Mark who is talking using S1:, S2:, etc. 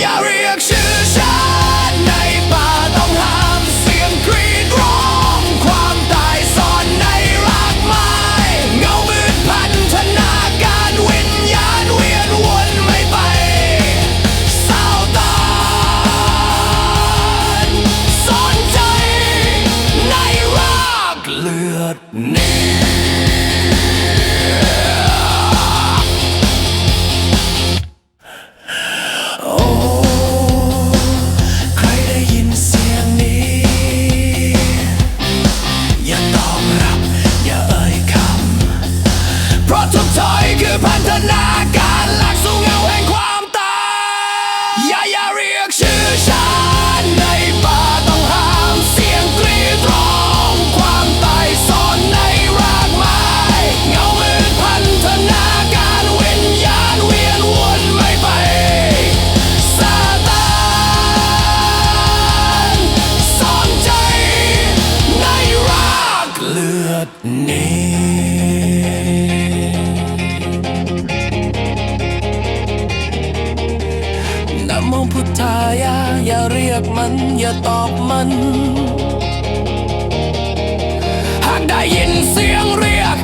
S1: อย่าเรียกชื่อฉันในป่าต้องห้ามเสียงกรีดร้อง ความตายซ่อนในรากไม้เงามืดพันธนาการวิญญาณเวียนวนไม่ไปเศร้าตานสนใจในรากเลือดนี้ นาการลักสู่เงาแห่งความตายอย่าอย่าเรียกชื่อฉันในป่าต้องห้ามเสียงกรีดร้อง ความตายซ่อนในรากไม้เงามืดพันธนาการวิญญาณเวียนวนไม่ไปซาตานซ่อนใจในรากเลือดนี้ เรียกมันอย่าตอบมัน หากได้ยินเสียงเรียก